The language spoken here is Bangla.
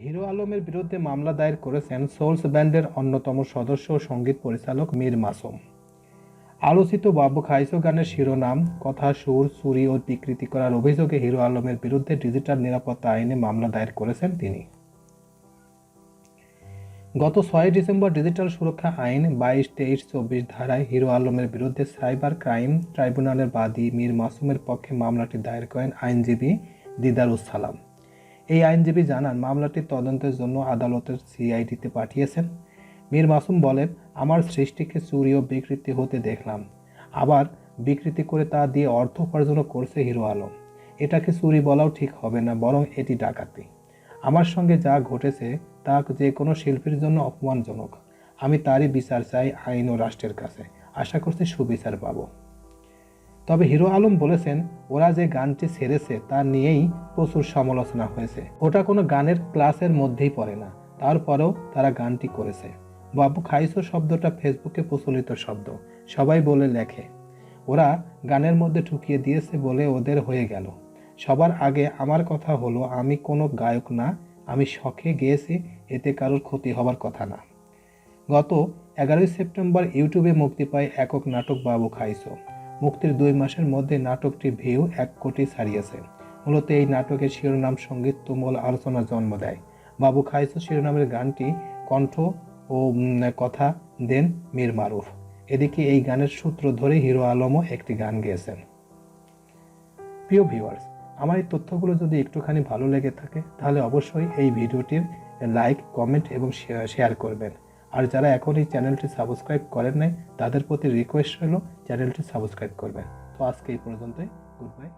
হিরো আলমের বিরুদ্ধে মামলা দায়ের করেছেন সোলস ব্যান্ডের অন্যতম সদস্য ও সংগীত পরিচালক মীর মাসুম। আলোচিত বাবু খাইসো গানের শিরোনাম, কথা, সুর, চুরি ও বিকৃতি করার অভিযোগে হিরো আলমের বিরুদ্ধে ডিজিটাল নিরাপত্তা আইনে মামলা দায়ের করেছেন তিনি। গত ছয় ডিসেম্বর ডিজিটাল সুরক্ষা আইন বাইশ তেইশ চব্বিশ ধারায় হিরো আলমের বিরুদ্ধে সাইবার ক্রাইম ট্রাইব্যুনালের বাদী মীর মাসুমের পক্ষে মামলাটি দায়ের করেন আইনজীবী দিদারুস সালাম। এই আইনজীবী জানান মামলাটি তদন্তের জন্য আদালতের সিআইডিতে পাঠিয়েছেন। মীর মাসুম বলেন, আমার সৃষ্টিকে চুরি ও বিকৃতি হতে দেখলাম। আবার বিকৃতি করে তা দিয়ে অর্থ উপার্জনও করছে হিরো আলম। এটাকে চুরি বলাও ঠিক হবে না, বরং এটি ডাকাতি। আমার সঙ্গে যা ঘটেছে তা যে কোনো শিল্পীর জন্য অপমানজনক। আমি তারই বিচার চাই আইন ও রাষ্ট্রের কাছে। আশা করছি সুবিচার পাবো। তবে হিরো আলম বলেছেন, ওরা যে গানটি ছেড়েছে তা নিয়েই প্রচুর সমালোচনা হয়েছে। ওটা কোনো গানের ক্লাসের মধ্যেই পড়ে না, তারপরেও তারা গানটি করেছে। বাবু খাইসো শব্দটা ফেসবুকে প্রচলিত শব্দ, সবাই বলে লেখে। ওরা গানের মধ্যে ঢুকিয়ে দিয়েছে বলে ওদের হয়ে গেল। সবার আগে আমার কথা হলো, আমি কোনো গায়ক না, আমি শখে গেয়েছি, এতে কারোর ক্ষতি হবার কথা না। গত এগারোই সেপ্টেম্বর ইউটিউবে মুক্তি পায় একক নাটক বাবু খাইসো মুক্তির দুই মাসের মধ্যে নাটকটি ভিউ এক কোটি ছাড়িয়েছে। মূলত এই নাটকের শিরোনাম সংগীত তুমল আলোচনা জন্ম দেয়। বাবু খাইসো শিরোনামের গানটি কণ্ঠ ও কথা দেন মীর মারুফ। এদিকে এই গানের সূত্র ধরে হিরো আলমও একটি গান গেয়েছেন। প্রিয় ভিউয়ার্স, আমার এই তথ্যগুলো যদি একটুখানি ভালো লেগে থাকে, তাহলে অবশ্যই এই ভিডিওটির লাইক, কমেন্ট এবং শেয়ার করবেন। আর যারা এখন এই চ্যানেলটি সাবস্ক্রাইব করেন নাই, তাদের প্রতি রিকোয়েস্ট হলো চ্যানেলটি সাবস্ক্রাইব করবেন। তো আজকে এই পর্যন্তই। Good bye